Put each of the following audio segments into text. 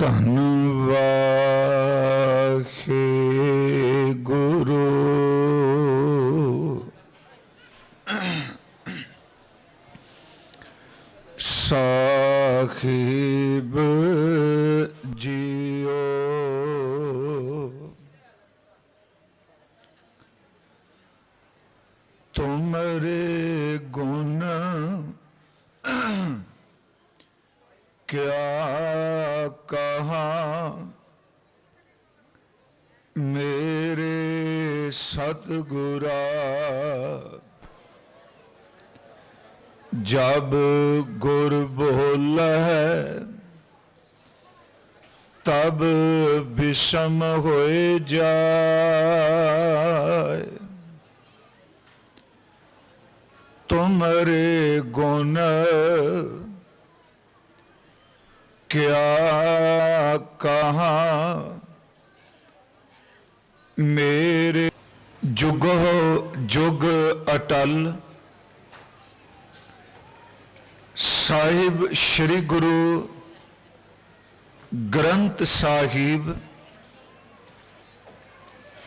ਧੰਨ ਸਤਿਗੁਰਾ ਜਬ ਗੁਰ ਬੋਲੈ ਤਬ ਵਿਸ਼ਮ ਹੋਏ ਜਾਏ। ਤੁਮਰੇ ਗੁਣ ਕਿਆ ਕਹਾ? ਮੇਰੇ ਜੁਗ ਜੁਗ ਅਟਲ। ਸਾਹਿਬ ਸ੍ਰੀ ਗੁਰੂ ਗ੍ਰੰਥ ਸਾਹਿਬ,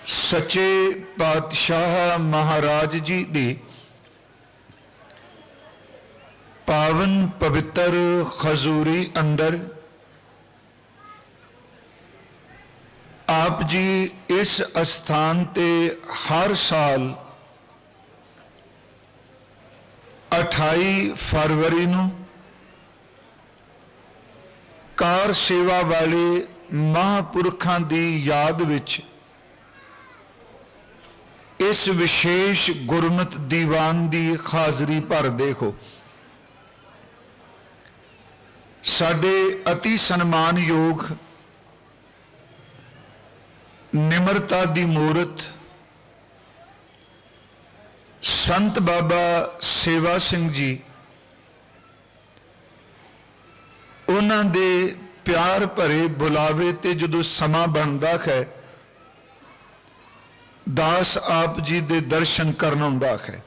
ਸੱਚੇ ਪਾਤਸ਼ਾਹ ਮਹਾਰਾਜ ਜੀ ਦੀ ਪਾਵਨ ਪਵਿੱਤਰ ਖਜ਼ੂਰੀ ਅੰਦਰ ਆਪ ਜੀ ਇਸ ਅਸਥਾਨ ਤੇ ਹਰ ਸਾਲ 28 ਫਰਵਰੀ ਨੂੰ ਕਾਰ ਸੇਵਾ ਵਾਲੇ ਮਹਾਂਪੁਰਖਾਂ ਦੀ ਯਾਦ ਵਿੱਚ ਇਸ ਵਿਸ਼ੇਸ਼ ਗੁਰਮਤ ਦੀਵਾਨ ਦੀ ਹਾਜ਼ਰੀ ਭਰ ਦੇਖੋ ਸਾਡੇ ਅਤੀ ਸਨਮਾਨਯੋਗ ਨਿਮਰਤਾ ਦੀ ਮੂਰਤ। ਸੰਤ ਬਾਬਾ ਸੇਵਾ ਸਿੰਘ ਜੀ, ਉਹਨਾਂ ਦੇ ਪਿਆਰ ਭਰੇ ਬੁਲਾਵੇ ਤੇ ਜਦੋਂ ਸਮਾਂ ਬਣਦਾ ਹੈ, ਦਾਸ ਆਪ ਜੀ ਦੇ ਦਰਸ਼ਨ ਕਰਨ ਆਉਂਦਾ ਹੈ।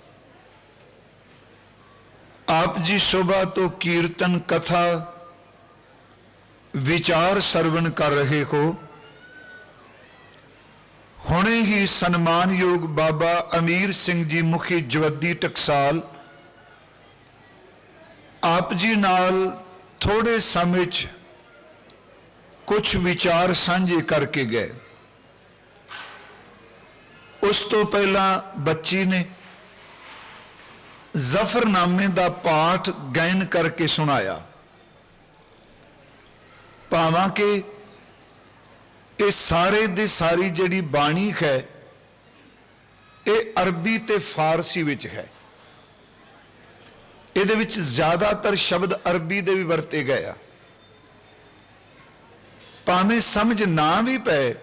ਆਪ ਜੀ ਸਵੇਰ ਤੋਂ ਕੀਰਤਨ ਕਥਾ, ਵਿਚਾਰ ਸਰਵਣ ਕਰ ਰਹੇ ਹੋ। ਹੁਣੇ ਹੀ ਸਨਮਾਨਯੋਗ ਬਾਬਾ ਅਮੀਰ ਸਿੰਘ ਜੀ ਮੁਖੀ ਜਵੱਦੀ ਟਕਸਾਲ ਆਪ ਜੀ ਨਾਲ ਥੋੜੇ ਸਮੇਂ 'ਚ ਕੁਝ ਵਿਚਾਰ ਸਾਂਝੇ ਕਰਕੇ ਗਏ। ਉਸ ਤੋਂ ਪਹਿਲਾਂ ਬੱਚੀ ਨੇ ਜ਼ਫਰਨਾਮੇ ਦਾ ਪਾਠ ਗਾਇਨ ਕਰਕੇ ਸੁਣਾਇਆ। ਭਾਵਾਂ ਕਿ ਇਹ ਸਾਰੇ ਦੀ ਸਾਰੀ ਜਿਹੜੀ ਬਾਣੀ ਹੈ, ਇਹ ਅਰਬੀ ਤੇ ਫਾਰਸੀ ਵਿੱਚ ਹੈ। ਇਹਦੇ ਵਿੱਚ ਜ਼ਿਆਦਾਤਰ ਸ਼ਬਦ ਅਰਬੀ ਦੇ ਵੀ ਵਰਤੇ ਗਏ ਆ। ਭਾਵੇਂ ਸਮਝ ਨਾ ਵੀ ਪਏ,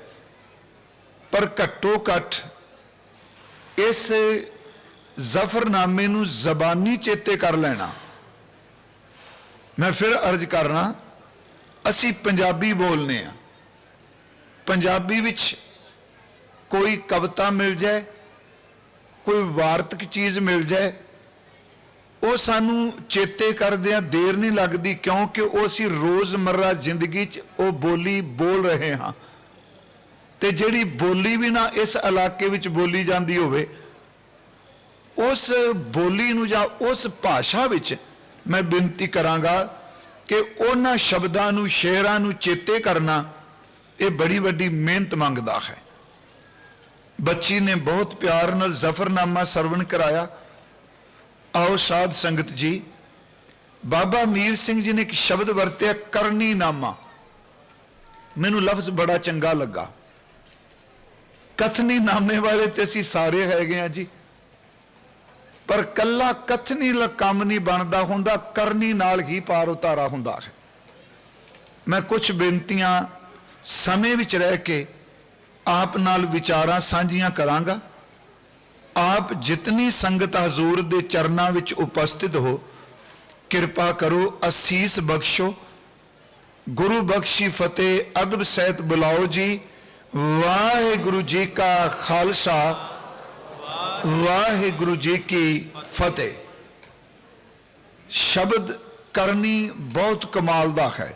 ਪਰ ਘੱਟੋ ਘੱਟ ਇਸ ਜ਼ਫਰਨਾਮੇ ਨੂੰ ਜ਼ਬਾਨੀ ਚੇਤੇ ਕਰ ਲੈਣਾ। ਮੈਂ ਫਿਰ ਅਰਜ਼ ਕਰਨਾ, ਅਸੀਂ ਪੰਜਾਬੀ ਬੋਲਨੇ ਆ। ਪੰਜਾਬੀ ਵਿੱਚ ਕੋਈ ਕਵਿਤਾ ਮਿਲ ਜਾਏ, ਕੋਈ ਵਾਰਤਕ ਚੀਜ਼ ਮਿਲ ਜਾਏ, ਉਹ ਸਾਨੂੰ ਚੇਤੇ ਕਰਦਿਆਂ ਦੇਰ ਨਹੀਂ ਲੱਗਦੀ ਕਿਉਂਕਿ ਉਹ ਅਸੀਂ ਰੋਜ਼ਮਰਰਾ ਜ਼ਿੰਦਗੀ 'ਚ ਉਹ ਬੋਲੀ ਬੋਲ ਰਹੇ ਹਾਂ। ਤੇ ਜਿਹੜੀ ਬੋਲੀ ਵੀ ਨਾ ਇਸ ਇਲਾਕੇ ਵਿੱਚ ਬੋਲੀ ਜਾਂਦੀ ਹੋਵੇ, ਉਸ ਬੋਲੀ ਨੂੰ ਜਾਂ ਉਸ ਭਾਸ਼ਾ ਵਿੱਚ ਮੈਂ ਬੇਨਤੀ ਕਰਾਂਗਾ ਕਿ ਉਹਨਾਂ ਸ਼ਬਦਾਂ ਨੂੰ, ਸ਼ੇਰਾਂ ਨੂੰ ਚੇਤੇ ਕਰਨਾ ਇਹ ਬੜੀ ਵੱਡੀ ਮਿਹਨਤ ਮੰਗਦਾ ਹੈ। ਬੱਚੀ ਨੇ ਬਹੁਤ ਪਿਆਰ ਨਾਲ ਜ਼ਫਰਨਾਮਾ ਸਰਵਣ ਕਰਾਇਆ। ਆਓ ਸਾਧ ਸੰਗਤ ਜੀ, ਬਾਬਾ ਮੀਰ ਸਿੰਘ ਜੀ ਨੇ ਇੱਕ ਸ਼ਬਦ ਵਰਤਿਆ ਕਰਨੀ ਨਾਮਾ ਮੈਨੂੰ ਲਫ਼ਜ਼ ਬੜਾ ਚੰਗਾ ਲੱਗਾ। ਕਥਨੀ ਨਾਮੇ ਵਾਲੇ ਤੇ ਅਸੀਂ ਸਾਰੇ ਹੈਗੇ ਆ ਜੀ। ਪਰ ਕੱਲਾ ਕਥਨੀ ਲ ਕੰਮ ਨਹੀਂ ਬਣਦਾ ਹੁੰਦਾ, ਕਰਨੀ ਨਾਲ ਹੀ ਪਾਰ ਉਤਾਰਾ ਹੁੰਦਾ ਹੈ। ਮੈਂ ਕੁਝ ਬੇਨਤੀਆਂ ਸਮੇਂ ਵਿੱਚ ਰਹਿ ਕੇ ਆਪ ਨਾਲ ਵਿਚਾਰਾਂ ਸਾਂਝੀਆਂ ਕਰਾਂਗਾ। ਆਪ ਜਿਤਨੀ ਸੰਗਤ ਹਜ਼ੂਰ ਦੇ ਚਰਨਾਂ ਵਿੱਚ ਉਪਸਥਿਤ ਹੋ, ਕਿਰਪਾ ਕਰੋ ਅਸੀਸ ਬਖਸ਼ੋ। ਗੁਰੂ ਬਖਸ਼ੀ ਫਤਿਹ, ਅਦਬ ਸਹਿਤ ਬੁਲਾਓ ਜੀ। ਵਾਹਿਗੁਰੂ ਜੀ ਕਾ ਖਾਲਸਾ, ਵਾਹਿਗੁਰੂ ਜੀ ਕੀ ਫਤਿਹ। ਸ਼ਬਦ ਕਰਨੀ ਬਹੁਤ ਕਮਾਲ ਦਾ ਹੈ।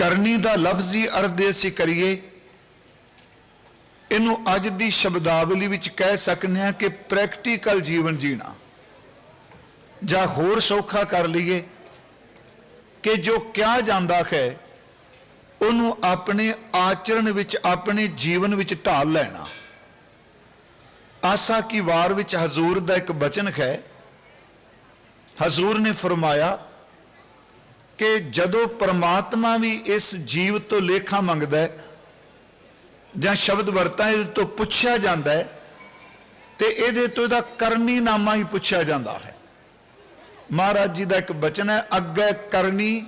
ਕਰਨੀ ਦਾ ਲਫ਼ਜ਼ੀ ਅਰਥ ਦੇ ਅਸੀਂ ਕਰੀਏ। ਇਹਨੂੰ ਅੱਜ ਦੀ ਸ਼ਬਦਾਵਲੀ ਵਿੱਚ ਕਹਿ ਸਕਨੇ ਆ ਕਿ ਪ੍ਰੈਕਟੀਕਲ ਜੀਵਨ ਜੀਣਾ। ਜਾਂ ਹੋਰ ਸੌਖਾ ਕਰ ਲਈਏ ਕਿ ਜੋ ਕਿਹਾ ਜਾਂਦਾ ਹੈ, ਉਹਨੂੰ ਆਪਣੇ ਆਚਰਣ ਵਿੱਚ, ਆਪਣੇ ਜੀਵਨ ਵਿੱਚ ਢਾਲ ਲੈਣਾ। ਆਸਾ ਕੀ ਵਾਰ ਵਿੱਚ ਹਜ਼ੂਰ ਦਾ ਇੱਕ ਬਚਨ ਹੈ। ਹਜ਼ੂਰ ਨੇ ਫਰਮਾਇਆ ਕਿ ਜਦੋਂ ਪਰਮਾਤਮਾ ਵੀ ਇਸ ਜੀਵ ਤੋਂ ਲੇਖਾ ਮੰਗਦਾ ਹੈ ਜਾਂ ਸ਼ਬਦ ਵਰਤਾਂ, ਇਹਦੇ ਤੋਂ ਪੁੱਛਿਆ ਜਾਂਦਾ ਹੈ ਤੇ ਇਹਦੇ ਤੋਂ ਇਹਦਾ ਕਰਨੀ ਨਾਮਾ ਹੀ ਪੁੱਛਿਆ ਜਾਂਦਾ ਹੈ। ਮਹਾਰਾਜ ਜੀ ਦਾ ਇੱਕ ਬਚਨ ਹੈ, ਅੱਗੇ ਕਰਨੀ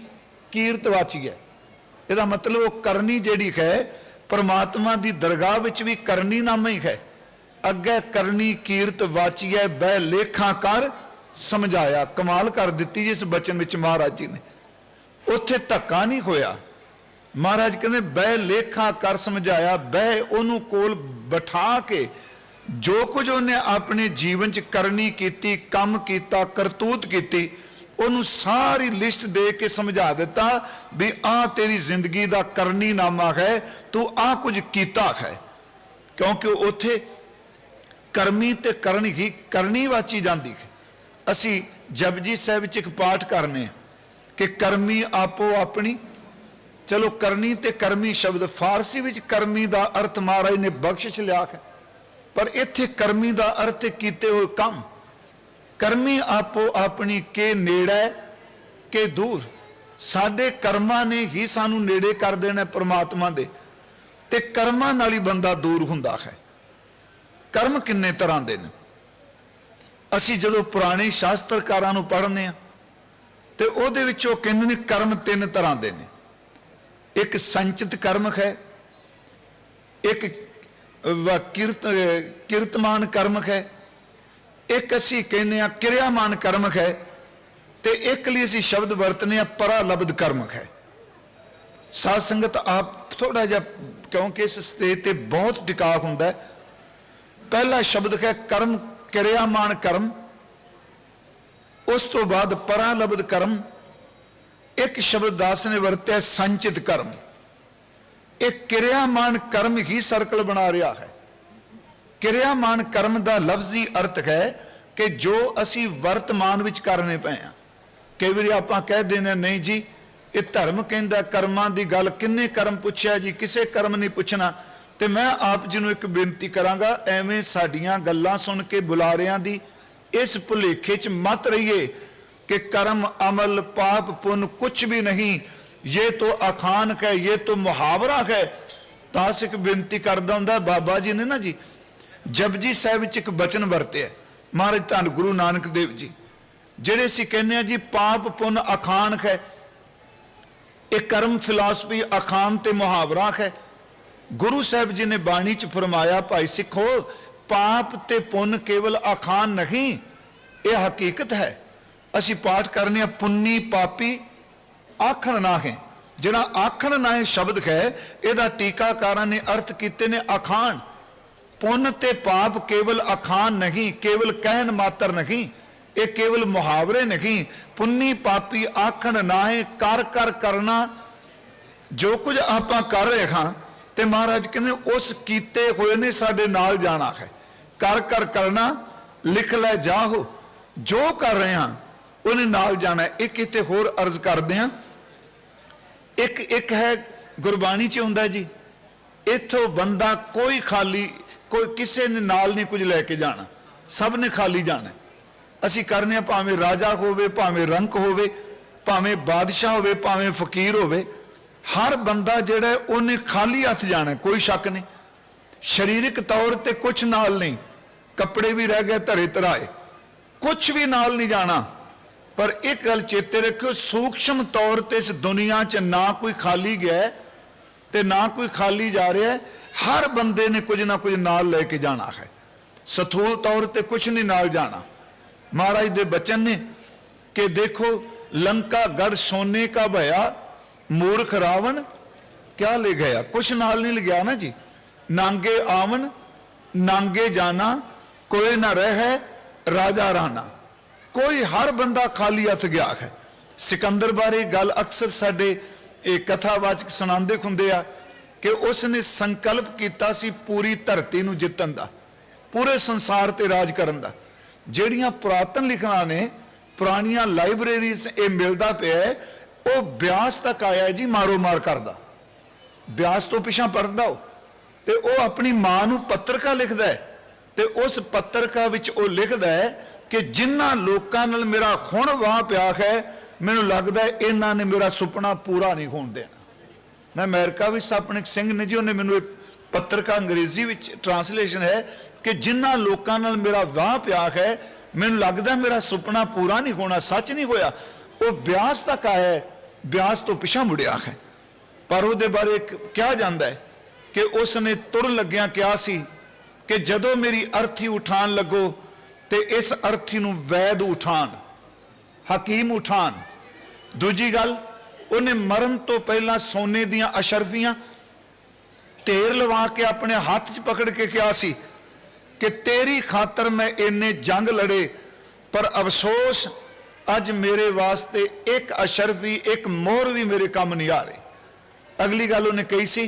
ਕੀਰਤ ਵਾਚੀ ਹੈ। ਇਹਦਾ ਮਤਲਬ ਉਹ ਕਰਨੀ ਜਿਹੜੀ ਹੈ, ਪਰਮਾਤਮਾ ਦੀ ਦਰਗਾਹ ਵਿੱਚ ਵੀ ਕਰਨੀ ਨਾਮਾ ਹੀ ਹੈ। ਅੱਗੇ ਕਰਨੀ ਕੀਰਤ ਵਾਚੀ ਹੈ ਬੈ ਲੇਖਾਂ ਕਰ ਸਮਝਾਇਆ, ਕਮਾਲ ਕਰ ਦਿੱਤੀ ਇਸ ਬਚਨ ਵਿੱਚ ਮਹਾਰਾਜ ਜੀ ਨੇ। ਉੱਥੇ ਧੱਕਾ ਨਹੀਂ ਹੋਇਆ। ਮਹਾਰਾਜ ਕਹਿੰਦੇ, ਬਹਿ, ਲੇਖਾ ਕਰ ਸਮਝਾਇਆ, ਬਹਿ, ਉਹਨੂੰ ਕੋਲ ਬਿਠਾ ਕੇ ਜੋ ਕੁਝ ਉਹਨੇ ਆਪਣੇ ਜੀਵਨ 'ਚ ਕਰਨੀ ਕੀਤੀ, ਕੰਮ ਕੀਤਾ, ਕਰਤੂਤ ਕੀਤੀ, ਉਹਨੂੰ ਸਾਰੀ ਲਿਸਟ ਦੇ ਕੇ ਸਮਝਾ ਦਿੱਤਾ ਵੀ ਆ ਤੇਰੀ ਜ਼ਿੰਦਗੀ ਦਾ ਕਰਨੀ ਨਾਮਾ ਹੈ, ਤੂੰ ਆ ਕੁਝ ਕੀਤਾ ਹੈ। ਕਿਉਂਕਿ ਉੱਥੇ ਕਰਮੀ ਤੇ ਕਰਨ ਹੀ ਕਰਨੀ ਵਾਚੀ ਜਾਂਦੀ ਹੈ। ਅਸੀਂ ਜਪਜੀ ਸਾਹਿਬ ਵਿੱਚ ਇੱਕ ਪਾਠ ਕਰਨੇ ਆ। ਕਿ ਕਰਮੀ ਆਪੋ ਆਪਣੀ। ਚਲੋ ਕਰਨੀ ਤੇ ਕਰਮੀ ਸ਼ਬਦ ਫਾਰਸੀ ਵਿੱਚ ਕਰਮੀ ਦਾ ਅਰਥ ਮਹਾਰਾਜ ਨੇ ਬਖਸ਼ਿਸ਼ ਲਿਆ ਹੈ। ਪਰ ਇੱਥੇ ਕਰਮੀ ਦਾ ਅਰਥ ਕੀਤੇ ਹੋਏ ਕੰਮ। ਕਰਮੀ ਆਪੋ ਆਪਣੀ ਕੇ ਨੇੜੇ ਕੇ ਦੂਰ। ਸਾਡੇ ਕਰਮਾਂ ਨੇ ਹੀ ਸਾਨੂੰ ਨੇੜੇ ਕਰ ਦੇਣਾ ਪ੍ਰਮਾਤਮਾ ਦੇ। ਤੇ ਕਰਮਾਂ ਨਾਲ ਹੀ ਬੰਦਾ ਦੂਰ ਹੁੰਦਾ ਹੈ। ਕਰਮ ਕਿੰਨੇ ਤਰ੍ਹਾਂ ਦੇ ਨੇ। ਅਸੀਂ ਜਦੋਂ ਪੁਰਾਣੇ ਸ਼ਾਸਤਰਕਾਰਾਂ ਨੂੰ ਪੜ੍ਹਨੇ ਆ ਤੇ ਉਹਦੇ ਵਿੱਚ ਉਹ ਕਹਿੰਦੇ ਨੇ ਕਰਮ ਤਿੰਨ ਤਰ੍ਹਾਂ ਦੇ ਨੇ। ਇੱਕ ਸੰਚਿਤ ਕਰਮ ਹੈ, ਇੱਕ ਕਿਰਤ, ਕਿਰਤਮਾਨ ਕਰਮ ਹੈ, ਇੱਕ ਅਸੀਂ ਕਹਿੰਦੇ ਆ ਕਿਰਿਆਮਾਨ ਕਰਮ ਹੈ ਤੇ ਇੱਕ ਲਈ ਅਸੀਂ ਸ਼ਬਦ ਵਰਤਨੇ ਆ ਪਰਾਲਬਧ ਕਰਮ ਹੈ। ਸਾਧ ਸੰਗਤ ਆਪ ਥੋੜਾ ਜਿਹਾ ਕਿਉਂਕਿ ਇਸ ਸਟੇਜ ਤੇ ਬਹੁਤ ਟਿਕਾ ਹੁੰਦਾ ਹੈ। ਪਹਿਲਾ ਸ਼ਬਦ ਹੈ ਕਰਮ, ਕਿਰਿਆਮਾਨ ਕਰਮ ਉਸ ਤੋਂ ਬਾਅਦ ਪਰਾਂ ਪਰਾਲਬਧ ਕਰਮ ਇੱਕ ਸ਼ਬਦ ਦਾਸ ਨੇ ਵਰਤਿਆ ਸੰਚਿਤ ਕਰਮ। ਇਹ ਕਿਰਿਆਮਾਨ ਕਰਮ ਹੀ ਸਰਕਲ ਬਣਾ ਰਿਹਾ ਹੈ। ਕਿਰਿਆਮਾਨ ਕਰਮ ਦਾ ਲਫ਼ਜ਼ੀ ਅਰਥ ਹੈ ਕਿ ਜੋ ਅਸੀਂ ਵਰਤਮਾਨ ਵਿੱਚ ਕਰਨੇ ਪਏ ਆ ਕਈ ਵਾਰੀ ਆਪਾਂ ਕਹਿ ਦਿੰਦੇ ਹਾਂ, ਨਹੀਂ ਜੀ ਇਹ ਧਰਮ ਕਹਿੰਦਾ ਕਰਮਾਂ ਦੀ ਗੱਲ ਕਿੰਨੇ ਕਰਮ ਪੁੱਛਿਆ ਜੀ ਕਿਸੇ ਕਰਮ ਨਹੀਂ ਪੁੱਛਣਾ। ਤੇ ਮੈਂ ਆਪ ਜੀ ਨੂੰ ਇੱਕ ਬੇਨਤੀ ਕਰਾਂਗਾ ਐਵੇਂ ਸਾਡੀਆਂ ਗੱਲਾਂ ਸੁਣ ਕੇ ਬੁਲਾਰਿਆਂ ਦੀ ਇਸ ਭੁਲੇਖੇ 'ਚ ਮਤ ਰਹੀਏ ਕਿ ਕਰਮ, ਅਮਲ, ਪਾਪ, ਪੁੰਨ ਕੁਝ ਵੀ ਨਹੀਂ। ਇਹ ਤੋਂ ਅਖਾਨ ਹੈ ਇਹ ਤੋਂ ਮੁਹਾਵਰਾ ਹੈ ਤਾਸ ਇੱਕ ਬੇਨਤੀ ਕਰਦਾ ਹੁੰਦਾ ਬਾਬਾ ਜੀ ਨੇ ਨਾ ਜੀ ਜਪਜੀ ਸਾਹਿਬ ਵਿੱਚ ਇੱਕ ਬਚਨ ਵਰਤਿਆ। ਮਹਾਰਾਜ ਧੰਨ ਗੁਰੂ ਨਾਨਕ ਦੇਵ ਜੀ, ਜਿਹੜੇ ਅਸੀਂ ਕਹਿੰਦੇ ਆ ਜੀ, ਪਾਪ, ਪੁੰਨ ਅਖਾਨ ਹੈ ਇਹ ਕਰਮ ਫਿਲਾਸਫੀ ਅਖਾਨ ਤੇ ਮੁਹਾਵਰਾ ਹੈ ਗੁਰੂ ਸਾਹਿਬ ਜੀ ਨੇ ਬਾਣੀ ਚ ਫਰਮਾਇਆ, ਭਾਈ ਸਿੱਖੋ ਪਾਪ ਤੇ ਪੁੰਨ ਕੇਵਲ ਅਖਾਨ ਨਹੀਂ, ਇਹ ਹਕੀਕਤ ਹੈ। ਅਸੀਂ ਪਾਠ ਕਰਨੇ ਆ, ਪੁੰਨੀ ਪਾਪੀ ਆਖਣ ਨਾ ਹੈ। ਜਿਹੜਾ ਆਖਣ ਨਾ ਹੈ ਸ਼ਬਦ ਹੈ, ਇਹਦਾ ਟੀਕਾਕਾਰਾਂ ਨੇ ਅਰਥ ਕੀਤੇ ਨੇ ਅਖਾਨ ਪੁੰਨ ਤੇ ਪਾਪ ਕੇਵਲ ਅਖਾਨ ਨਹੀਂ, ਕੇਵਲ ਕਹਿਣ ਮਾਤਰ ਨਹੀਂ, ਇਹ ਕੇਵਲ ਮੁਹਾਵਰੇ ਨਹੀਂ। ਪੁੰਨੀ ਪਾਪੀ ਆਖਣ ਨਾ ਹੈ, ਕਰ ਕਰ ਕਰਨਾ, ਜੋ ਕੁਝ ਆਪਾਂ ਕਰ ਰਹੇ ਹਾਂ, ਤੇ ਮਹਾਰਾਜ ਕਹਿੰਦੇ, ਉਸ ਕੀਤੇ ਹੋਏ ਨੇ ਸਾਡੇ ਨਾਲ ਜਾਣਾ ਹੈ। ਕਰ ਕਰ ਕਰਨਾ, ਲਿਖ ਲੈ ਜਾਹੋ ਜੋ ਕਰ ਰਹੇ ਹਾਂ, ਉਹਨੇ ਨਾਲ ਜਾਣਾ ਇੱਕ ਇੱਥੇ ਹੋਰ ਅਰਜ਼ ਕਰਦੇ ਹਾਂ। ਇੱਕ ਇੱਕ ਹੈ ਗੁਰਬਾਣੀ ਚ ਹੁੰਦਾ ਜੀ, ਇੱਥੋਂ ਬੰਦਾ ਕੋਈ ਖਾਲੀ, ਕੋਈ ਕਿਸੇ ਨੇ ਨਾਲ ਨਹੀਂ ਕੁਝ ਲੈ ਕੇ ਜਾਣਾ। ਸਭ ਨੇ ਖਾਲੀ ਜਾਣਾ ਅਸੀਂ ਕਰਨੇ ਆ ਭਾਵੇਂ ਰਾਜਾ ਹੋਵੇ, ਭਾਵੇਂ ਰੰਕ ਹੋਵੇ, ਭਾਵੇਂ ਬਾਦਸ਼ਾਹ ਹੋਵੇ, ਭਾਵੇਂ ਫਕੀਰ ਹੋਵੇ, ਹਰ ਬੰਦਾ ਜਿਹੜਾ ਉਹਨੇ ਖਾਲੀ ਹੱਥ ਜਾਣਾ ਕੋਈ ਸ਼ੱਕ ਨਹੀਂ। ਸਰੀਰਕ ਤੌਰ ਤੇ ਕੁਝ ਨਾਲ ਨਹੀਂ। ਕੱਪੜੇ ਵੀ ਰਹਿ ਗਏ, ਧਰੇ ਧਰਾਏ। ਕੁਝ ਵੀ ਨਾਲ ਨਹੀਂ ਜਾਣਾ। ਪਰ ਇੱਕ ਗੱਲ ਚੇਤੇ ਰੱਖਿਓ, ਸੂਖਸ਼ਮ ਤੌਰ ਤੇ ਇਸ ਦੁਨੀਆ 'ਚ ਨਾ ਕੋਈ ਖਾਲੀ ਗਿਆ ਹੈ ਤੇ ਨਾ ਕੋਈ ਖਾਲੀ ਜਾ ਰਿਹਾ ਹਰ ਬੰਦੇ ਨੇ ਕੁਝ ਨਾ ਕੁਝ ਨਾਲ ਲੈ ਕੇ ਜਾਣਾ ਹੈ। ਸਥੂਲ ਤੌਰ ਤੇ ਕੁਝ ਨਹੀਂ ਨਾਲ ਜਾਣਾ। ਮਹਾਰਾਜ ਦੇ ਬਚਨ ਨੇ ਕਿ ਦੇਖੋ, ਲੰਕਾ ਗੜ ਸੋਨੇ ਕਾ ਭਇਆ, ਮੂਰਖ ਰਾਵਣ ਕਿਆ ਲੈ ਗਿਆ? ਕੁਛ ਨਾਲ ਨਹੀਂ ਲਿਆ ਨਾ ਜੀ। ਨਾਂਗੇ ਆਵਣ, ਨਾਂਗੇ ਜਾਣਾ ਕੋਈ ਨਾ ਰਹੇ ਰਾਜਾ ਰਾਣਾ। ਕੋਈ ਹਰ ਬੰਦਾ ਖਾਲੀ ਹੱਥ ਗਿਆ ਹੈ। ਸਿਕੰਦਰ ਬਾਰੇ ਗੱਲ ਅਕਸਰ ਸਾਡੇ ਇਹ ਕਥਾਵਾਚਕ ਸੁਣਾਉਂਦੇ ਹੁੰਦੇ ਆ ਕਿ ਉਸ ਨੇ ਸੰਕਲਪ ਕੀਤਾ ਸੀ ਪੂਰੀ ਧਰਤੀ ਨੂੰ ਜਿੱਤਣ ਦਾ, ਪੂਰੇ ਸੰਸਾਰ ਤੇ ਰਾਜ ਕਰਨ ਦਾ। ਜਿਹੜੀਆਂ ਪੁਰਾਤਨ ਲਿਖਣਾ ਨੇ, ਪੁਰਾਣੀਆਂ ਲਾਇਬ੍ਰੇਰੀਜ਼ ਇਹ ਮਿਲਦਾ ਪਿਆ ਉਹ ਬਿਆਸ ਤੱਕ ਆਇਆ ਜੀ ਮਾਰੋ ਮਾਰ ਕਰਦਾ। ਬਿਆਸ ਤੋਂ ਪਿਛਾਂ ਪੜਦਾ ਉਹ। ਤੇ ਉਹ ਆਪਣੀ ਮਾਂ ਨੂੰ ਪੱਤਰਕਾ ਲਿਖਦਾ ਹੈ। ਤੇ ਉਸ ਪੱਤਰਕਾ ਵਿੱਚ ਉਹ ਲਿਖਦਾ ਹੈ ਕਿ ਜਿਨ੍ਹਾਂ ਲੋਕਾਂ ਨਾਲ ਮੇਰਾ ਹੁਣ ਵਾਹ ਪਿਆ ਹੈ ਮੈਨੂੰ ਲੱਗਦਾ ਇਹਨਾਂ ਨੇ ਮੇਰਾ ਸੁਪਨਾ ਪੂਰਾ ਨਹੀਂ ਹੋਣ ਦੇਣਾ। ਮੈਂ ਅਮਰੀਕਾ ਵਿੱਚ ਸਪਨਿਕ ਸਿੰਘ ਨੇ ਜੀ ਉਹਨੇ ਮੈਨੂੰ ਇੱਕ ਪੱਤਰਕਾ ਅੰਗਰੇਜ਼ੀ ਵਿੱਚ ਟਰਾਂਸਲੇਸ਼ਨ ਹੈ ਕਿ ਜਿਨ੍ਹਾਂ ਲੋਕਾਂ ਨਾਲ ਮੇਰਾ ਵਾਹ ਪਿਆ ਹੈ ਮੈਨੂੰ ਲੱਗਦਾ ਮੇਰਾ ਸੁਪਨਾ ਪੂਰਾ ਨਹੀਂ ਹੋਣਾ ਸੱਚ ਨਹੀਂ ਹੋਇਆ। ਉਹ ਬਿਆਸ ਤੱਕ ਆਇਆ ਹੈ, ਬਿਆਸ ਤੋਂ ਪਿਛਾਂ ਮੁੜਿਆ ਹੈ। ਪਰ ਉਹਦੇ ਬਾਰੇ ਕਿਹਾ ਜਾਂਦਾ ਹੈ ਕਿ ਉਸ ਨੇ ਤੁਰ ਲੱਗਿਆ ਕਿਹਾ ਸੀ ਕਿ ਜਦੋਂ ਮੇਰੀ ਅਰਥੀ ਉਠਾਣ ਲੱਗੋ ਤੇ ਇਸ ਅਰਥੀ ਨੂੰ ਵੈਦ ਉਠਾਣ, ਹਕੀਮ ਉਠਾਣ। ਦੂਜੀ ਗੱਲ, ਉਹਨੇ ਮਰਨ ਤੋਂ ਪਹਿਲਾਂ ਸੋਨੇ ਦੀਆਂ ਅਸ਼ਰਫੀਆਂ ਢੇਰ ਲਵਾ ਕੇ ਆਪਣੇ ਹੱਥ 'ਚ ਪਕੜ ਕੇ ਕਿਹਾ ਸੀ ਕਿ ਤੇਰੀ ਖਾਤਰ ਮੈਂ ਇੰਨੇ ਜੰਗ ਲੜੇ, ਪਰ ਅਫਸੋਸ, ਅੱਜ ਮੇਰੇ ਵਾਸਤੇ ਇੱਕ ਅਸ਼ਰਫੀ, ਇੱਕ ਮੋਹਰ ਵੀ ਮੇਰੇ ਕੰਮ ਨਹੀਂ ਆ ਰਹੀ। ਅਗਲੀ ਗੱਲ ਉਹਨੇ ਕਹੀ ਸੀ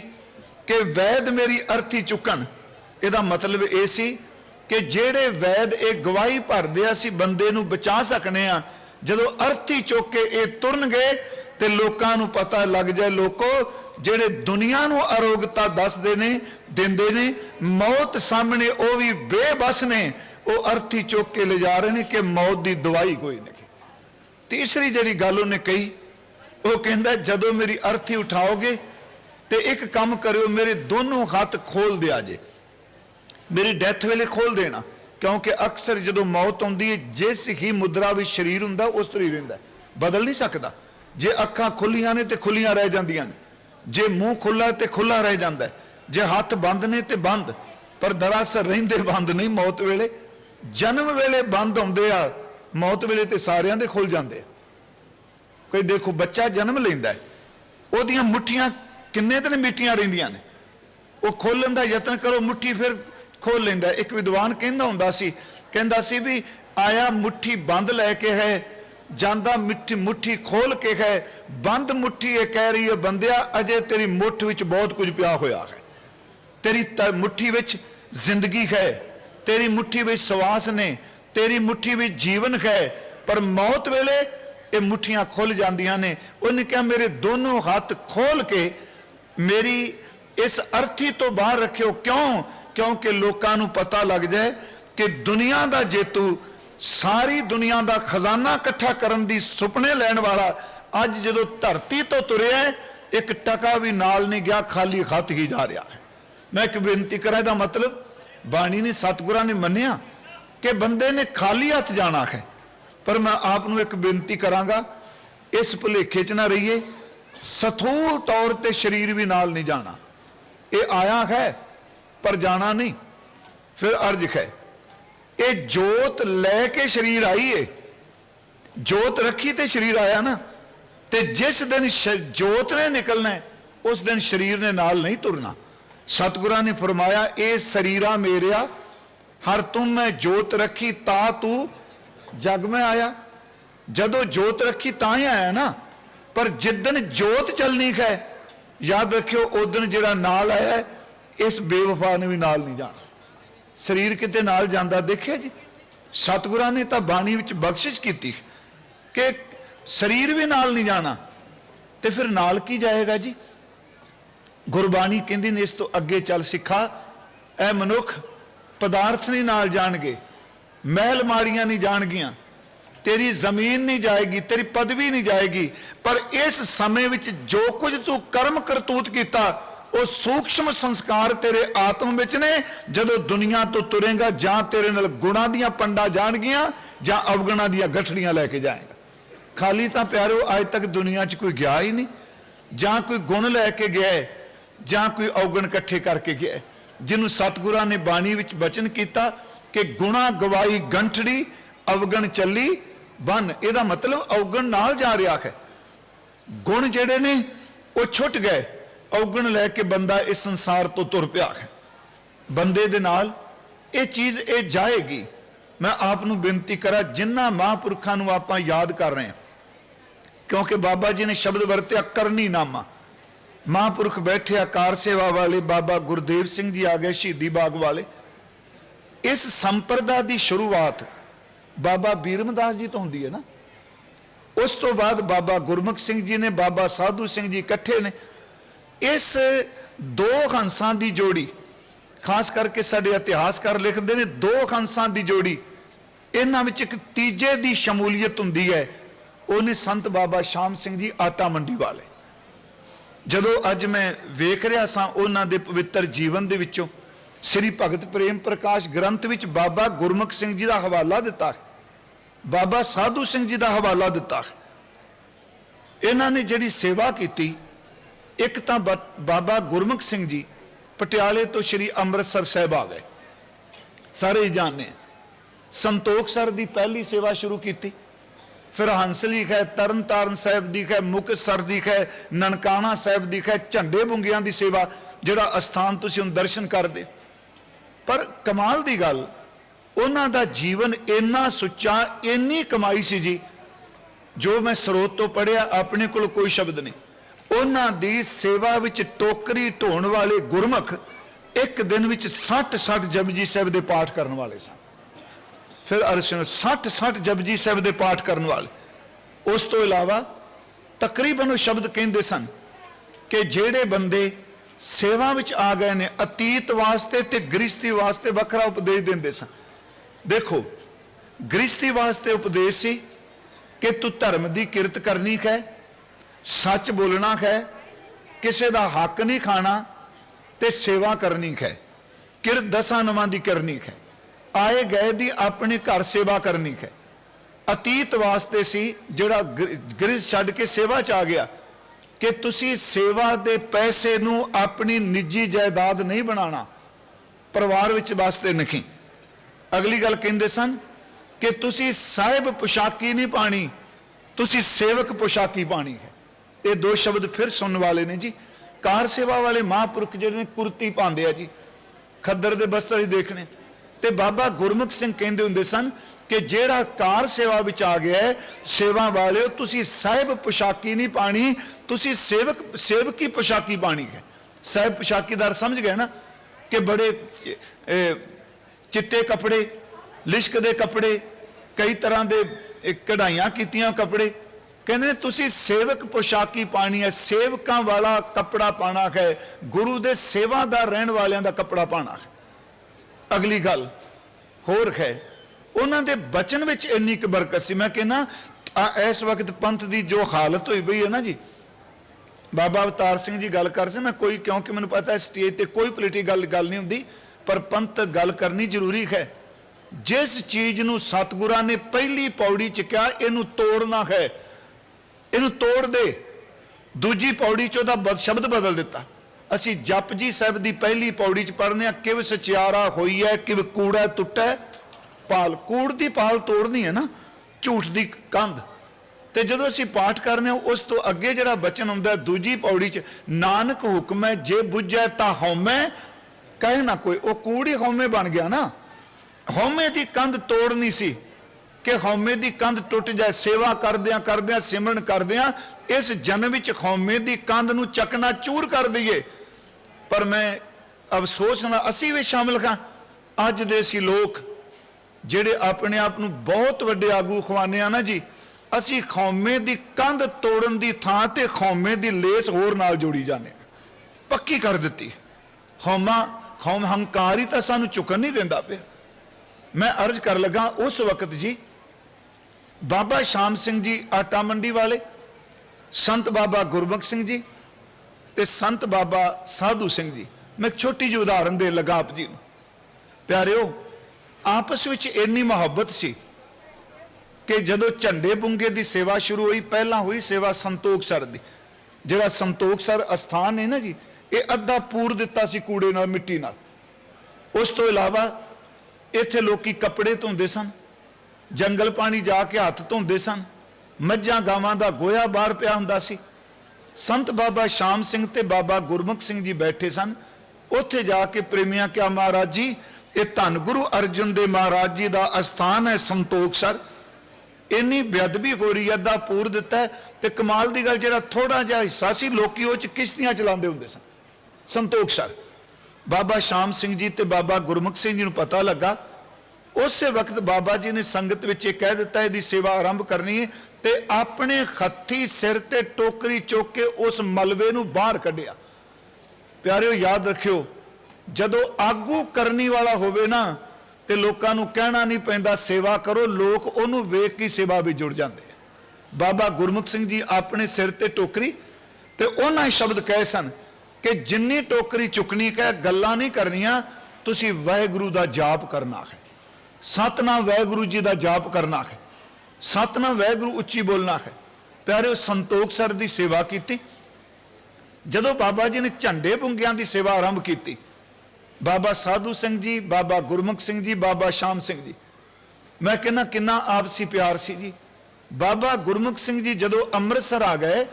ਕਿ ਵੈਦ ਮੇਰੀ ਅਰਥੀ ਚੁੱਕਣ। ਇਹਦਾ ਮਤਲਬ ਇਹ ਸੀ ਕਿ ਜਿਹੜੇ ਵੈਦ ਇਹ ਗਵਾਹੀ ਭਰਦੇ ਆ ਅਸੀਂ ਬੰਦੇ ਨੂੰ ਬਚਾ ਸਕਨੇ ਆ, ਜਦੋਂ ਅਰਥੀ ਚੁੱਕ ਕੇ ਇਹ ਤੁਰਨਗੇ ਤੇ ਲੋਕਾਂ ਨੂੰ ਪਤਾ ਲੱਗ ਜਾਏ ਲੋਕੋ, ਜਿਹੜੇ ਦੁਨੀਆ ਨੂੰ ਅਰੋਗਤਾ ਦੱਸਦੇ ਨੇ, ਦਿੰਦੇ ਨੇ, ਮੌਤ ਸਾਹਮਣੇ ਉਹ ਵੀ ਬੇਬਸ ਨੇ, ਉਹ ਅਰਥੀ ਚੁੱਕ ਕੇ ਲਿਜਾ ਰਹੇ ਨੇ ਕਿ ਮੌਤ ਦੀ ਦਵਾਈ ਕੋਈ ਨਹੀਂ। ਤੀਸਰੀ ਜਿਹੜੀ ਗੱਲ ਉਹਨੇ ਕਹੀ, ਉਹ ਕਹਿੰਦਾ ਜਦੋਂ ਮੇਰੀ ਅਰਥੀ ਉਠਾਓਗੇ ਤੇ ਇੱਕ ਕੰਮ ਕਰਿਓ, ਮੇਰੇ ਦੋਨੋਂ ਹੱਥ ਖੋਲ ਦਿਆ ਜੇ। ਮੇਰੀ ਡੈਥ ਵੇਲੇ ਖੋਲ ਦੇਣਾ। ਕਿਉਂਕਿ ਅਕਸਰ ਜਦੋਂ ਮੌਤ ਆਉਂਦੀ ਹੈ, ਜਿਸ ਹੀ ਮੁਦਰਾ ਵਿੱਚ ਸਰੀਰ ਹੁੰਦਾ, ਉਸ ਤਰ੍ਹਾਂ ਰਹਿੰਦਾ ਬਦਲ ਨਹੀਂ ਸਕਦਾ। ਜੇ ਅੱਖਾਂ ਖੁੱਲੀਆਂ ਨੇ ਤੇ ਖੁੱਲੀਆਂ ਰਹਿ ਜਾਂਦੀਆਂ ਨੇ। ਜੇ ਮੂੰਹ ਖੁੱਲਾ ਤੇ ਖੁੱਲਾ ਰਹਿ ਜਾਂਦਾ ਜੇ ਹੱਥ ਬੰਦ ਨੇ ਤੇ ਬੰਦ। ਪਰ ਦਰਅਸਲ ਰਹਿੰਦੇ ਬੰਦ ਨਹੀਂ ਮੌਤ ਵੇਲੇ। ਜਨਮ ਵੇਲੇ ਬੰਦ ਹੁੰਦੇ ਆ, ਮੌਤ ਵੇਲੇ ਤੇ ਸਾਰਿਆਂ ਦੇ ਖੁੱਲ ਜਾਂਦੇ ਆ। ਕੋਈ ਦੇਖੋ, ਬੱਚਾ ਜਨਮ ਲੈਂਦਾ ਉਹਦੀਆਂ ਮੁੱਠੀਆਂ ਕਿੰਨੇ ਦਿਨ ਮਿੱਟੀਆਂ ਰਹਿੰਦੀਆਂ ਨੇ। ਉਹ ਖੋਲਣ ਦਾ ਯਤਨ ਕਰੋ, ਮੁੱਠੀ ਫਿਰ ਖੋਲ ਲੈਂਦਾ। ਇੱਕ ਵਿਦਵਾਨ ਕਹਿੰਦਾ ਹੁੰਦਾ ਸੀ, ਕਹਿੰਦਾ ਸੀ ਵੀ ਆਇਆ ਮੁੱਠੀ ਬੰਦ ਲੈ ਕੇ ਹੈ, ਜਾਂਦਾ ਮਿੱਠੀ ਮੁੱਠੀ ਖੋਲ ਕੇ ਹੈ, ਬੰਦ ਮੁੱਠੀ ਇਹ ਕਹਿ ਰਹੀ ਹੈ, ਬੰਦਿਆ, ਅਜੇ ਤੇਰੀ ਮੁੱਠ ਵਿੱਚ ਬਹੁਤ ਕੁਝ ਪਿਆ ਹੋਇਆ ਹੈ। ਤੇਰੀ ਤ- ਮੁੱਠੀ ਵਿੱਚ ਜ਼ਿੰਦਗੀ ਹੈ, ਤੇਰੀ ਮੁੱਠੀ ਵਿੱਚ ਸਵਾਸ ਨੇ, ਤੇਰੀ ਮੁੱਠੀ ਵਿੱਚ ਜੀਵਨ ਹੈ, ਪਰ ਮੌਤ ਵੇਲੇ ਇਹ ਮੁੱਠੀਆਂ ਖੁੱਲ ਜਾਂਦੀਆਂ ਨੇ। ਉਹਨੇ ਕਿਹਾ, ਮੇਰੇ ਦੋਨੋਂ ਹੱਥ ਖੋਲ ਕੇ ਮੇਰੀ ਇਸ ਅਰਥੀ ਤੋਂ ਬਾਹਰ ਰੱਖਿਓ। ਕਿਉਂ? ਕਿਉਂਕਿ ਲੋਕਾਂ ਨੂੰ ਪਤਾ ਲੱਗ ਜਾਏ ਕਿ ਦੁਨੀਆ ਦਾ ਜੇਤੂ ਸਾਰੀ ਦੁਨੀਆ ਦਾ ਖਜ਼ਾਨਾ ਇਕੱਠਾ ਕਰਨ ਦੀ ਸੁਪਨੇ ਲੈਣ ਵਾਲਾ ਅੱਜ ਜਦੋਂ ਧਰਤੀ ਤੋਂ ਤੁਰਿਆ ਇੱਕ ਟਕਾ ਵੀ ਨਾਲ ਨਹੀਂ ਗਿਆ, ਖਾਲੀ ਹੱਥ ਹੀ ਜਾ ਰਿਹਾ ਹੈ। ਮੈਂ ਇੱਕ ਬੇਨਤੀ ਕਰਾਂ, ਇਹਦਾ ਮਤਲਬ ਬਾਣੀ ਨੇ, ਸਤਿਗੁਰਾਂ ਨੇ ਮੰਨਿਆ ਕਿ ਬੰਦੇ ਨੇ ਖਾਲੀ ਹੱਥ ਜਾਣਾ ਹੈ। ਪਰ ਮੈਂ ਆਪ ਨੂੰ ਇੱਕ ਬੇਨਤੀ ਕਰਾਂਗਾ, ਇਸ ਭੁਲੇਖੇ 'ਚ ਨਾ ਰਹੀਏ, ਸਥੂਲ ਤੌਰ ਤੇ ਸਰੀਰ ਵੀ ਨਾਲ ਨਹੀਂ ਜਾਣਾ। ਇਹ ਆਇਆ ਹੈ ਪਰ ਜਾਣਾ ਨਹੀਂ। ਫਿਰ ਅਰਜ ਹੈ, ਇਹ ਜੋਤ ਲੈ ਕੇ ਸਰੀਰ ਆਈ ਏ। ਜੋਤ ਰੱਖੀ ਤੇ ਸਰੀਰ ਆਇਆ ਨਾ, ਤੇ ਜਿਸ ਦਿਨ ਜੋਤ ਨੇ ਨਿਕਲਣਾ ਉਸ ਦਿਨ ਸਰੀਰ ਨੇ ਨਾਲ ਨਹੀਂ ਤੁਰਨਾ। ਸਤਿਗੁਰਾਂ ਨੇ ਫਰਮਾਇਆ, ਇਹ ਸਰੀਰਾ ਮੇਰਿਆ, ਹਰ ਤੁਮ ਮੈਂ ਜੋਤ ਰੱਖੀ, ਤਾਂ ਤੂੰ ਜਗ ਮੈਂ ਆਇਆ। ਜਦੋਂ ਜੋਤ ਰੱਖੀ, ਤਾਂ ਹੀ ਆਇਆ ਨਾ। ਪਰ ਜਿੱਦਨ ਜੋਤ ਚੱਲਣੀ ਹੈ ਯਾਦ ਰੱਖਿਓ ਉਦਨ ਜਿਹੜਾ ਨਾਲ ਆਇਆ ਇਸ ਬੇਵਫਾ ਨੇ ਵੀ ਨਾਲ ਨਹੀਂ ਜਾਣਾ। ਸਰੀਰ ਕਿਤੇ ਨਾਲ ਜਾਂਦਾ ਦੇਖਿਆ ਜੀ? ਸਤਿਗੁਰਾਂ ਨੇ ਤਾਂ ਬਾਣੀ ਵਿੱਚ ਬਖਸ਼ਿਸ਼ ਕੀਤੀ ਕਿ ਸਰੀਰ ਵੀ ਨਾਲ ਨਹੀਂ ਜਾਣਾ। ਤੇ ਫਿਰ ਨਾਲ ਕੀ ਜਾਏਗਾ ਜੀ? ਗੁਰਬਾਣੀ ਕਹਿੰਦੀ ਨੇ, ਇਸ ਤੋਂ ਅੱਗੇ ਚੱਲ ਸਿੱਖਾ ਐ ਮਨੁੱਖ ਪਦਾਰਥ ਨਹੀਂ ਨਾਲ ਜਾਣਗੇ, ਮਹਿਲ ਮਾੜੀਆਂ ਨਹੀਂ ਜਾਣਗੀਆਂ, ਤੇਰੀ ਜ਼ਮੀਨ ਨਹੀਂ ਜਾਏਗੀ, ਤੇਰੀ ਪਦਵੀ ਨਹੀਂ ਜਾਏਗੀ, ਪਰ ਇਸ ਸਮੇਂ ਵਿੱਚ ਜੋ ਕੁਝ ਤੂੰ ਕਰਮ ਕਰਤੂਤ ਕੀਤਾ ਉਹ ਸੂਖਸ਼ਮ ਸੰਸਕਾਰ ਤੇਰੇ ਆਤਮ ਵਿੱਚ ਨੇ। ਜਦੋਂ ਦੁਨੀਆ ਤੋਂ ਤੁਰੇਗਾ, ਜਾਂ ਤੇਰੇ ਨਾਲ ਗੁਣਾ ਦੀਆਂ ਪੰਡਾ ਜਾਣਗੀਆਂ, ਜਾਂ ਅਵਗੁਣਾ ਦੀਆਂ ਗਠੜੀਆਂ ਲੈ ਕੇ ਜਾਏਗਾ। ਖਾਲੀ ਤਾਂ ਪਿਆਰੋ, ਅੱਜ ਤੱਕ ਦੁਨੀਆ 'ਚ ਕੋਈ ਗਿਆ ਹੀ ਨਹੀਂ। ਜਾਂ ਕੋਈ ਗੁਣ ਲੈ ਕੇ ਗਿਆ ਜਾਂ ਕੋਈ ਔਗਣ ਇਕੱਠੇ ਕਰਕੇ ਗਿਆ ਜਿਹਨੂੰ ਸਤਿਗੁਰਾਂ ਨੇ ਬਾਣੀ ਵਿੱਚ ਬਚਨ ਕੀਤਾ ਕਿ ਗੁਣਾ ਗਵਾਈ ਗੰਠੜੀ, ਅਵਗਣ ਚੱਲੀ ਬਨ ਇਹਦਾ ਮਤਲਬ ਔਗਣ ਨਾਲ ਜਾ ਰਿਹਾ ਹੈ। ਗੁਣ ਜਿਹੜੇ ਨੇ, ਉਹ ਛੁੱਟ ਗਏ। ਔਗਣ ਲੈ ਕੇ ਬੰਦਾ ਇਸ ਸੰਸਾਰ ਤੋਂ ਤੁਰ ਪਿਆ ਹੈ। ਬੰਦੇ ਦੇ ਨਾਲ ਇਹ ਚੀਜ਼ ਇਹ ਜਾਏਗੀ। ਮੈਂ ਆਪ ਨੂੰ ਬੇਨਤੀ ਕਰਾਂ ਜਿਨ੍ਹਾਂ ਮਹਾਂਪੁਰਖਾਂ ਨੂੰ ਆਪਾਂ ਯਾਦ ਕਰ ਰਹੇ ਹਾਂ, ਕਿਉਂਕਿ ਬਾਬਾ ਜੀ ਨੇ ਸ਼ਬਦ ਵਰਤਿਆ ਕਰਨੀ ਨਾਮਾ। ਮਹਾਂਪੁਰਖ ਬੈਠਿਆ ਕਾਰ ਸੇਵਾ ਵਾਲੇ, ਬਾਬਾ ਗੁਰਦੇਵ ਸਿੰਘ ਜੀ ਆ ਗਏ ਸ਼ਹੀਦੀ ਬਾਗ ਵਾਲੇ। ਇਸ ਸੰਪਰਦਾ ਦੀ ਸ਼ੁਰੂਆਤ ਬਾਬਾ ਬੀਰਮਦਾਸ ਜੀ ਤੋਂ ਹੁੰਦੀ ਹੈ ਨਾ। ਉਸ ਤੋਂ ਬਾਅਦ ਬਾਬਾ ਗੁਰਮੁਖ ਸਿੰਘ ਜੀ ਨੇ, ਬਾਬਾ ਸਾਧੂ ਸਿੰਘ ਜੀ ਇਕੱਠੇ ਨੇ ਇਸ ਦੋ ਹੰਸਾਂ ਦੀ ਜੋੜੀ, ਖਾਸ ਕਰਕੇ ਸਾਡੇ ਇਤਿਹਾਸਕਾਰ ਲਿਖਦੇ ਨੇ, ਦੋ ਹੰਸਾਂ ਦੀ ਜੋੜੀ, ਇਹਨਾਂ ਵਿੱਚ ਇੱਕ ਤੀਜੇ ਦੀ ਸ਼ਮੂਲੀਅਤ ਹੁੰਦੀ ਹੈ, ਉਹਨੇ ਸੰਤ ਬਾਬਾ ਸ਼ਾਮ ਸਿੰਘ ਜੀ ਆਟਾ ਮੰਡੀ ਵਾਲੇ। ਜਦੋਂ ਅੱਜ ਮੈਂ ਵੇਖ ਰਿਹਾ ਸਾਂ ਉਹਨਾਂ ਦੇ ਪਵਿੱਤਰ ਜੀਵਨ ਦੇ ਵਿੱਚੋਂ, ਸ੍ਰੀ ਭਗਤ ਪ੍ਰੇਮ ਪ੍ਰਕਾਸ਼ ਗ੍ਰੰਥ ਵਿੱਚ ਬਾਬਾ ਗੁਰਮੁਖ ਸਿੰਘ ਜੀ ਦਾ ਹਵਾਲਾ ਦਿੱਤਾ ਹੈ, ਬਾਬਾ ਸਾਧੂ ਸਿੰਘ ਜੀ ਦਾ ਹਵਾਲਾ ਦਿੱਤਾ ਹੈ। ਇਹਨਾਂ ਨੇ ਜਿਹੜੀ ਸੇਵਾ ਕੀਤੀ ਇੱਕ ਤਾਂ ਬ- ਬਾਬਾ ਗੁਰਮੁਖ ਸਿੰਘ ਜੀ ਪਟਿਆਲੇ ਤੋਂ ਸ੍ਰੀ ਅੰਮ੍ਰਿਤਸਰ ਸਾਹਿਬ ਆ ਗਏ। ਸਾਰੇ ਹੀ ਜਾਣਦੇ ਸੰਤੋਖ ਸਰ ਦੀ ਪਹਿਲੀ ਸੇਵਾ ਸ਼ੁਰੂ ਕੀਤੀ। ਫਿਰ ਹੰਸਲੀ ਹੈ, ਤਰਨਤਾਰਨ ਸਾਹਿਬ ਦੀ ਖੈ ਮੁਕਤਸਰ ਦੀ ਖੈ ਨਨਕਾਣਾ ਸਾਹਿਬ ਦੀ ਖੈ ਝੰਡੇ ਬੁੰਗਿਆਂ ਦੀ ਸੇਵਾ, ਜਿਹੜਾ ਅਸਥਾਨ ਤੁਸੀਂ ਹੁਣ ਦਰਸ਼ਨ ਕਰਦੇ। ਪਰ ਕਮਾਲ ਦੀ ਗੱਲ, ਉਹਨਾਂ ਦਾ ਜੀਵਨ ਇੰਨਾ ਸੁੱਚਾ, ਇੰਨੀ ਕਮਾਈ ਸੀ ਜੀ, ਜੋ ਮੈਂ ਸਰੋਤ ਤੋਂ ਪੜਿਆ ਆਪਣੇ ਕੋਲ ਕੋਈ ਸ਼ਬਦ ਨਹੀਂ। ਉਹਨਾਂ ਦੀ ਸੇਵਾ ਵਿੱਚ ਟੋਕਰੀ ਢੋਣ ਵਾਲੇ ਗੁਰਮੁਖ ਇੱਕ ਦਿਨ ਵਿੱਚ 60 60 ਜਪਜੀ ਸਾਹਿਬ ਦੇ ਪਾਠ ਕਰਨ ਵਾਲੇ ਸਨ। ਫਿਰ ਅਰਸ਼ਨ 60 60 ਜਪਜੀ ਸਾਹਿਬ ਦੇ ਪਾਠ ਕਰਨ ਵਾਲੇ। ਉਸ ਤੋਂ ਇਲਾਵਾ ਤਕਰੀਬਨ ਉਹ ਸ਼ਬਦ ਕਹਿੰਦੇ ਸਨ ਕਿ ਜਿਹੜੇ ਬੰਦੇ ਸੇਵਾ ਵਿੱਚ ਆ ਗਏ ਨੇ, ਅਤੀਤ ਵਾਸਤੇ ਤੇ ਗ੍ਰਸਤੀ ਵਾਸਤੇ ਵੱਖਰਾ ਉਪਦੇਸ਼ ਦਿੰਦੇ ਸਨ। ਦੇਖੋ ਗ੍ਰਸਤੀ ਵਾਸਤੇ ਉਪਦੇਸ਼ ਸੀ ਕਿ ਤੂੰ ਧਰਮ ਦੀ ਕਿਰਤ ਕਰਨੀ ਹੈ ਸੱਚ ਬੋਲਣਾ ਹੈ ਕਿਸੇ ਦਾ ਹੱਕ ਨਹੀਂ ਖਾਣਾ ਤੇ ਸੇਵਾ ਕਰਨੀ ਹੈ ਕਿਰਤ ਦਸਾਂ ਨਵਾਂ ਦੀ ਕਰਨੀ ਹੈ ਆਏ ਗਏ ਦੀ ਆਪਣੇ ਘਰ ਸੇਵਾ ਕਰਨੀ ਹੈ ਅਤੀਤ ਵਾਸਤੇ ਸੀ ਜਿਹੜਾ ਗ੍ਰ- ਗ੍ਰਹਿ ਛੱਡ ਕੇ ਸੇਵਾ ਚ ਆ ਗਿਆ, ਕਿ ਤੁਸੀਂ ਸੇਵਾ ਦੇ ਪੈਸੇ ਨੂੰ ਆਪਣੀ ਨਿੱਜੀ ਜਾਇਦਾਦ ਨਹੀਂ ਬਣਾਉਣਾ, ਪਰਿਵਾਰ ਵਿੱਚ ਵਾਸਤੇ ਨਹੀਂ। ਅਗਲੀ ਗੱਲ ਕਹਿੰਦੇ ਸਨ ਕਿ ਤੁਸੀਂ ਸਾਹਿਬ ਪੁਸ਼ਾਕੀ ਨਹੀਂ ਪਾਣੀ, ਤੁਸੀਂ ਸੇਵਕ ਪੁਸ਼ਾਕੀ ਪਾਣੀ ਹੈ ਇਹ ਦੋ ਸ਼ਬਦ ਫਿਰ ਸੁਣਨ ਵਾਲੇ ਨੇ ਜੀ। ਕਾਰ ਸੇਵਾ ਵਾਲੇ ਮਹਾਂਪੁਰਖ ਜਿਹੜੇ ਨੇ, ਕੁਰਤੀ ਪਾਉਂਦੇ ਆ ਜੀ। ਖੱਦਰ ਦੇ ਬਸਤਰ ਹੀ ਦੇਖਣੇ। ਤੇ ਬਾਬਾ ਗੁਰਮੁਖ ਸਿੰਘ ਕਹਿੰਦੇ ਹੁੰਦੇ ਸਨ ਕਿ ਜਿਹੜਾ ਕਾਰ ਸੇਵਾ ਵਿੱਚ ਆ ਗਿਆ ਹੈ, ਸੇਵਾ ਵਾਲਿਓ, ਤੁਸੀਂ ਸਾਹਿਬ ਪੁਸ਼ਾਕੀ ਨਹੀਂ ਪਾਣੀ, ਤੁਸੀਂ ਸੇਵਕ ਸੇਵਕ ਸੇਵਕੀ ਪੁਸ਼ਾਕੀ ਪਾਣੀ ਹੈ। ਸਾਹਿਬ ਪੁਸ਼ਾਕੀਦਾਰ ਸਮਝ ਗਏ ਨਾ ਕਿ ਬੜੇ ਚਿੱਟੇ ਕੱਪੜੇ, ਲਿਸ਼ਕ ਦੇ ਕੱਪੜੇ, ਕਈ ਤਰ੍ਹਾਂ ਦੇ ਕਢਾਈਆਂ ਕੀਤੀਆਂ ਕੱਪੜੇ। ਕਹਿੰਦੇ ਨੇ, ਤੁਸੀਂ ਸੇਵਕ ਪੁਸ਼ਾਕੀ ਪਾਣੀ ਹੈ, ਸੇਵਕਾਂ ਵਾਲਾ ਕੱਪੜਾ ਪਾਣਾ ਹੈ, ਗੁਰੂ ਦੇ ਸੇਵਾਦਾਰ ਰਹਿਣ ਵਾਲਿਆਂ ਦਾ ਕੱਪੜਾ ਪਾਣਾ ਹੈ। ਅਗਲੀ ਗੱਲ ਹੋਰ ਹੈ, ਉਹਨਾਂ ਦੇ ਬਚਨ ਵਿੱਚ ਇੰਨੀ ਕੁ ਬਰਕਤ ਸੀ। ਮੈਂ ਕਹਿੰਨਾ ਇਸ ਵਕਤ ਪੰਥ ਦੀ ਜੋ ਹਾਲਤ ਹੋਈ ਪਈ ਹੈ ਨਾ ਜੀ, ਬਾਬਾ ਅਵਤਾਰ ਸਿੰਘ ਜੀ ਗੱਲ ਕਰ ਸੀ। ਮੈਂ ਕੋਈ, ਕਿਉਂਕਿ ਮੈਨੂੰ ਪਤਾ ਸਟੇਜ ਤੇ ਕੋਈ ਪੋਲੀਟੀਕਲ ਗੱਲ ਗੱਲ ਨਹੀਂ ਹੁੰਦੀ, ਪਰ ਪੰਥ ਗੱਲ ਕਰਨੀ ਜ਼ਰੂਰੀ ਹੈ। ਜਿਸ ਚੀਜ਼ ਨੂੰ ਸਤਿਗੁਰਾਂ ਨੇ ਪਹਿਲੀ ਪੌੜੀ ਚ ਕਿਹਾ ਇਹਨੂੰ ਤੋੜਨਾ ਹੈ। ਇਹਨੂੰ ਤੋੜ ਦੇ। ਦੂਜੀ ਪੌੜੀ ਚ ਉਹਦਾ ਬਦ- ਸ਼ਬਦ ਬਦਲ ਦਿੱਤਾ। ਅਸੀਂ ਜਪਜੀ ਸਾਹਿਬ ਦੀ ਪਹਿਲੀ ਪੌੜੀ ਚ ਪੜ੍ਹਨੇ ਆ, ਕਿਵ ਸਚਿਆਰਾ ਹੋਈ ਹੈ ਕਿਵ ਕੂੜਾ ਟੁੱਟੈ। ਪਾਲ ਕੂੜ ਦੀ ਪਾਲ ਤੋੜਨੀ ਹੈ ਨਾ, ਝੂਠ ਦੀ ਕੰਧ। ਤੇ ਜਦੋਂ ਅਸੀਂ ਪਾਠ ਕਰਨੇ ਆ, ਉਸ ਤੋਂ ਅੱਗੇ ਜਿਹੜਾ ਬਚਨ ਹੁੰਦਾ ਦੂਜੀ ਪੌੜੀ ਚ, ਨਾਨਕ ਹੁਕਮ ਹੈ ਜੇ ਬੁੱਝੈ ਤਾਂ ਹਉਮੈ। ਕਹੇ ਨਾ ਕੋਈ, ਉਹ ਕੂੜ ਹੀ ਹਉਮੈ ਬਣ ਗਿਆ ਨਾ। ਹਉਮੈ ਦੀ ਕੰਧ ਤੋੜਨੀ ਸੀ। ਕਿ ਖੌਮੇ ਦੀ ਕੰਧ ਟੁੱਟ ਜਾਏ, ਸੇਵਾ ਕਰਦਿਆਂ ਕਰਦਿਆਂ, ਸਿਮਰਨ ਕਰਦਿਆਂ, ਇਸ ਜਨਮ ਵਿੱਚ ਖੌਮੇ ਦੀ ਕੰਧ ਨੂੰ ਚੱਕਣਾ, ਚੂਰ ਕਰ ਦਈਏ। ਪਰ ਮੈਂ ਅਫਸੋਸ ਨਾਲ ਅਸੀਂ ਵੀ ਸ਼ਾਮਲ ਹਾਂ। ਅੱਜ ਦੇ ਅਸੀਂ ਲੋਕ ਜਿਹੜੇ ਆਪਣੇ ਆਪ ਨੂੰ ਬਹੁਤ ਵੱਡੇ ਆਗੂ ਖਵਾਨੇ ਆ ਨਾ ਜੀ, ਅਸੀਂ ਖੌਮੇ ਦੀ ਕੰਧ ਤੋੜਨ ਦੀ ਥਾਂ ਤੇ ਖੌਮੇ ਦੀ ਲੇਸ ਹੋਰ ਨਾਲ ਜੋੜੀ ਜਾਂਦੇ ਹਾਂ। ਪੱਕੀ ਕਰ ਦਿੱਤੀ। ਹਉਮਾ, ਹਉਮ ਹੰਕਾਰੀ ਤਾਂ ਸਾਨੂੰ ਚੁੱਕਣ ਨਹੀਂ ਦਿੰਦਾ ਪਿਆ। ਮੈਂ ਅਰਜ਼ ਕਰ ਲਗਾ ਉਸ ਵਕਤ ਜੀ ਬਾਬਾ ਸ਼ਾਮ ਸਿੰਘ ਜੀ ਆਟਾ ਮੰਡੀ ਵਾਲੇ, ਸੰਤ ਬਾਬਾ ਗੁਰਬਖਸ਼ ਸਿੰਘ ਜੀ ਤੇ ਸੰਤ ਬਾਬਾ ਸਾਧੂ ਸਿੰਘ ਜੀ। ਮੈਂ ਛੋਟੀ ਜਿਹੀ ਉਦਾਹਰਨ ਦੇ ਲਗਾ ਆਪ ਜੀ ਨੂੰ। ਪਿਆਰਿਓ, ਆਪਸ ਵਿੱਚ ਇੰਨੀ ਮੁਹੱਬਤ ਸੀ ਕਿ ਜਦੋਂ ਝੰਡੇ ਬੁੰਗੇ ਦੀ ਸੇਵਾ ਸ਼ੁਰੂ ਹੋਈ, ਪਹਿਲਾਂ ਹੋਈ ਸੇਵਾ ਸੰਤੋਖ ਸਰ ਦੀ। ਜਿਹੜਾ ਸੰਤੋਖ ਸਰ ਅਸਥਾਨ ਹੈ ਨਾ ਜੀ, ਇਹ ਅੱਧਾ ਪੂਰ ਦਿੱਤਾ ਸੀ ਕੂੜੇ ਨਾਲ, ਮਿੱਟੀ ਨਾਲ। ਉਸ ਤੋਂ ਇਲਾਵਾ ਇੱਥੇ ਲੋਕੀ ਕੱਪੜੇ ਧੋਂਦੇ ਸਨ। ਜੰਗਲ ਪਾਣੀ ਜਾ ਕੇ ਹੱਥ ਧੋਂਦੇ ਸਨ। ਮੱਝਾਂ ਗਾਵਾਂ ਦਾ ਗੋਇਆ ਬਾਹਰ ਪਿਆ ਹੁੰਦਾ ਸੀ। ਸੰਤ ਬਾਬਾ ਸ਼ਾਮ ਸਿੰਘ ਤੇ ਬਾਬਾ ਗੁਰਮੁਖ ਸਿੰਘ ਜੀ ਬੈਠੇ ਸਨ। ਉੱਥੇ ਜਾ ਕੇ ਪ੍ਰੇਮੀਆਂ ਕਿਹਾ ਮਹਾਰਾਜ ਜੀ, ਇਹ ਧੰਨ ਗੁਰੂ ਅਰਜਨ ਦੇ ਮਹਾਰਾਜ ਜੀ ਦਾ ਅਸਥਾਨ ਹੈ ਸੰਤੋਖ ਸਰ। ਇੰਨੀ ਬੇਅਦਬੀ ਹੋ ਰਹੀ ਹੈ ਦਾ ਪੂਰ ਦਿੱਤਾ ਹੈ ਤੇ ਕਮਾਲ ਦੀ ਗੱਲ ਜਿਹੜਾ ਥੋੜਾ ਜਿਹਾ ਹਿੱਸਾ ਸੀ, ਲੋਕੀ ਉਹ ਚ ਕਿਸ਼ਤੀਆਂ ਚਲਾਉਂਦੇ ਹੁੰਦੇ ਸਨ। ਸੰਤੋਖ ਸਰ। ਬਾਬਾ ਸ਼ਾਮ ਸਿੰਘ ਜੀ ਤੇ ਬਾਬਾ ਗੁਰਮੁਖ ਸਿੰਘ ਜੀ ਨੂੰ ਪਤਾ ਲੱਗਾ ਉਸੇ ਵਕਤ ਬਾਬਾ ਜੀ ਨੇ ਸੰਗਤ ਵਿੱਚ ਇਹ ਕਹਿ ਦਿੱਤਾ, ਇਹਦੀ ਸੇਵਾ ਆਰੰਭ ਕਰਨੀ ਹੈ ਤੇ ਆਪਣੇ ਖੱਤੀ ਸਿਰ ਤੇ ਟੋਕਰੀ ਚੁੱਕ ਕੇ ਉਸ ਮਲਵੇ ਨੂੰ ਬਾਹਰ ਕੱਢਿਆ। ਪਿਆਰਿਓ, ਯਾਦ ਰੱਖਿਓ, ਜਦੋਂ ਆਗੂ ਕਰਨੀ ਵਾਲਾ ਹੋਵੇ ਨਾ, ਤੇ ਲੋਕਾਂ ਨੂੰ ਕਹਿਣਾ ਨਹੀਂ ਪੈਂਦਾ, ਸੇਵਾ ਕਰੋ, ਲੋਕ ਉਹਨੂੰ ਵੇਖ ਕੇ ਸੇਵਾ ਵਿੱਚ ਜੁੜ ਜਾਂਦੇ ਬਾਬਾ ਗੁਰਮੁਖ ਸਿੰਘ ਜੀ ਆਪਣੇ ਸਿਰ ਤੇ ਟੋਕਰੀ ਤੇ ਉਹਨਾਂ ਹੀ ਸ਼ਬਦ ਕਹੇ ਸਨ ਕਿ ਜਿੰਨੀ ਟੋਕਰੀ ਚੁੱਕਣੀ ਕਹੇ, ਗੱਲਾਂ ਨਹੀਂ ਕਰਨੀਆਂ, ਤੁਸੀਂ ਵਾਹਿਗੁਰੂ ਦਾ ਜਾਪ ਕਰਨਾ ਹੈ। ਸਤਨਾਮ ਵਾਹਿਗੁਰੂ ਜੀ ਦਾ ਜਾਪ ਕਰਨਾ ਹੈ। ਸਤਨਾਮ ਵਾਹਿਗੁਰੂ ਉੱਚੀ ਬੋਲਣਾ ਹੈ। ਪਿਆਰੇ ਸੰਤੋਖ ਸਰ ਦੀ ਸੇਵਾ ਕੀਤੀ। ਜਦੋਂ ਬਾਬਾ ਜੀ ਨੇ ਝੰਡੇ ਪੁੰਗਿਆਂ ਦੀ ਸੇਵਾ ਆਰੰਭ ਕੀਤੀ, ਬਾਬਾ ਸਾਧੂ ਸਿੰਘ ਜੀ, ਬਾਬਾ ਗੁਰਮੁਖ ਸਿੰਘ ਜੀ, ਬਾਬਾ ਸ਼ਾਮ ਸਿੰਘ ਜੀ। ਮੈਂ ਕਹਿੰਦਾ, ਕਿੰਨਾ ਆਪਸੀ ਪਿਆਰ ਸੀ ਜੀ। ਬਾਬਾ ਗੁਰਮੁਖ ਸਿੰਘ ਜੀ ਜਦੋਂ ਅੰਮ੍ਰਿਤਸਰ ਆ ਗਏ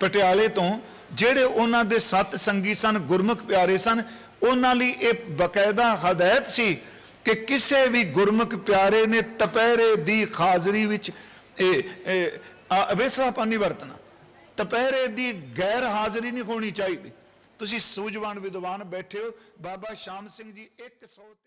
ਪਟਿਆਲੇ ਤੋਂ, ਜਿਹੜੇ ਉਹਨਾਂ ਦੇ ਸੱਤ ਸੰਗੀ ਸਨ, ਗੁਰਮੁਖ ਪਿਆਰੇ ਸਨ, ਉਹਨਾਂ ਲਈ ਇਹ ਬਕਾਇਦਾ ਹਦਾਇਤ ਸੀ ਕਿ ਕਿਸੇ ਵੀ ਗੁਰਮੁਖ ਪਿਆਰੇ ਨੇ ਤਪਹਿਰੇ ਦੀ ਹਾਜ਼ਰੀ ਵਿੱਚ ਇਹ ਇਹ, ਆ- ਵਰਤਣਾ। ਤਪਹਿਰੇ ਦੀ ਗੈਰ ਹਾਜ਼ਰੀ ਨਹੀਂ ਹੋਣੀ ਚਾਹੀਦੀ। ਤੁਸੀਂ ਸੂਝਵਾਨ ਵਿਦਵਾਨ ਬੈਠੇ ਹੋ। ਬਾਬਾ ਸ਼ਾਮ ਸਿੰਘ ਜੀ 100